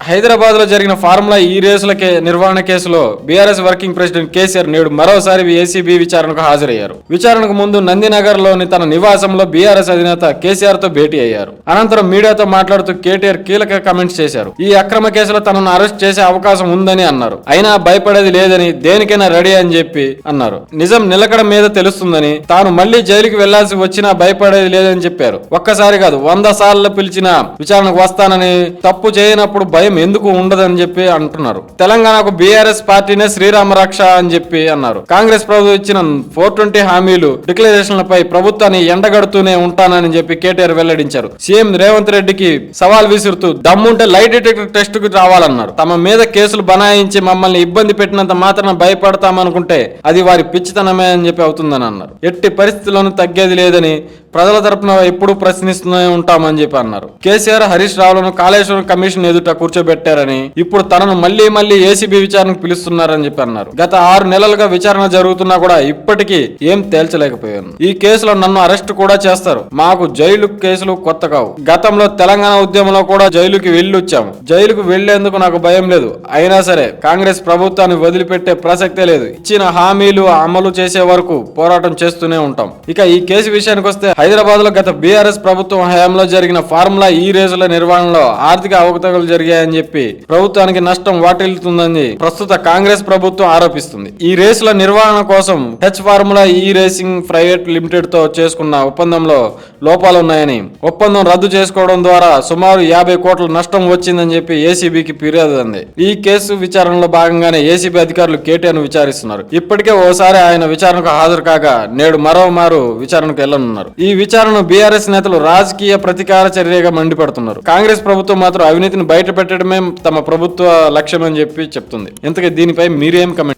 హైదరాబాద్లో జరిగిన ఫార్ములా ఈ రేసుల కే- నిర్వహణ కేసులో బీఆర్ఎస్ వర్కింగ్ ప్రెసిడెంట్ కేసీఆర్ నేడు మరోసారి ఏసీబీ విచారణకు హాజరయ్యారు. విచారణకు ముందు నందినగర్లోని తన నివాసంలో బీఆర్ఎస్ అధినేత కేసీఆర్తో భేటీ అయ్యారు. అనంతరం మీడియాతో మాట్లాడుతూ కేటీఆర్ కీలక కామెంట్స్ చేశారు. ఈ అక్రమ కేసులో తనను అరెస్ట్ చేసే అవకాశం ఉందని అన్నారు. అయినా భయపడేది లేదని దేనికైనా రెడీ అని చెప్పి అన్నారు. నిజం నిలకడ మీద తెలుస్తుందని తాను మళ్ళీ జైలుకి వెళ్ళాల్సి వచ్చినా భయపడేది లేదని చెప్పారు. ఒక్కసారి కాదు వంద సార్లు పిలిచిన విచారణకు వస్తానని తప్పు చేయనప్పుడు భయం ఎందుకు ఉండదని చెప్పి అంటున్నారు. తెలంగాణకు బీఆర్ఎస్ పార్టీనే శ్రీరామ రక్ష అని చెప్పి అన్నారు. కాంగ్రెస్ ప్రభుత్వం ఇచ్చిన ఫోర్ ట్వంటీ హామీలు డిక్లరేషన్లపై ప్రభుత్వాన్ని ఎండగడుతూనే ఉంటానని చెప్పి కేటీఆర్ వెల్లడించారు. సీఎం రేవంత్ రెడ్డికి సవాల్ విసురుతూ దమ్ముంటే లైట్ డిటెక్టర్ టెస్ట్కు రావాలన్నారు. తమ మీద కేసులు బనాయించి మమ్మల్ని ఇబ్బంది పెట్టినంత మాత్రం భయపడతామనుకుంటే అది వారి పిచ్చితనమే అని చెప్పి అవుతుందని అన్నారు. ఎట్టి పరిస్థితుల్లోనూ తగ్గేది లేదని ప్రజల తరపున ఎప్పుడు ప్రశ్నిస్తూనే ఉంటామని చెప్పి అన్నారు. కేసీఆర్ హరీష్ రావులను కాళేశ్వరం కమిషన్ ఎదుట కూర్చోబెట్టారని ఇప్పుడు తనను మళ్ళీ మళ్ళీ ఏసీబీ విచారణకు పిలుస్తున్నారని చెప్పి అన్నారు. గత ఆరు నెలలుగా విచారణ జరుగుతున్నా కూడా ఇప్పటికీ ఏం తేల్చలేకపోయాను. ఈ కేసులో నన్ను అరెస్ట్ కూడా చేస్తారు. మాకు జైలు కేసులు కొత్త కావు. గతంలో తెలంగాణ ఉద్యమంలో కూడా జైలుకి వెళ్ళి వచ్చాము జైలుకు వెళ్ళేందుకు నాకు భయం లేదు. అయినా సరే కాంగ్రెస్ ప్రభుత్వాన్ని వదిలిపెట్టే ప్రసక్తే లేదు. ఇచ్చిన హామీలు అమలు చేసే వరకు పోరాటం చేస్తూనే ఉంటాం. ఇక ఈ కేసు విషయానికి వస్తే హైదరాబాద్లో గత బీఆర్ఎస్ ప్రభుత్వం హయాంలో జరిగిన ఫార్ములా ఈ రేసుల నిర్వహణలో ఆర్థిక అవకతవకలు జరిగాయని చెప్పి ప్రభుత్వానికి నష్టం వాటిల్లుతుందని ప్రస్తుత కాంగ్రెస్ ప్రభుత్వం ఆరోపిస్తుంది. ఈ రేసుల నిర్వహణ కోసం H formula E racing private లిమిటెడ్తో చేసుకున్న ఒప్పందంలో లోపాలు ఉన్నాయని ఒప్పందం రద్దు చేసుకోవడం ద్వారా సుమారు యాభై కోట్ల నష్టం వచ్చిందని చెప్పి ఏసీబీకి ఫిర్యాదు అంది ఈ కేసు విచారణలో భాగంగానే ఏసీబీ అధికారులు కేటీఆర్ విచారిస్తున్నారు. ఇప్పటికే ఓసారి ఆయన విచారణకు హాజరు కాగా నేడు మరోమారు విచారణకు వెళ్ళనున్నారు ఈ విచారణ బీఆర్ఎస్ నేతలు రాజకీయ ప్రతికార చర్యగా మండిపడుతున్నారు. కాంగ్రెస్ ప్రభుత్వం మాత్రం అవినీతిని బయట పెట్టడమే తమ ప్రభుత్వ లక్ష్యం అని చెప్పి చెప్తుంది. ఇంతకీ దీనిపై మీరేం కమెంట్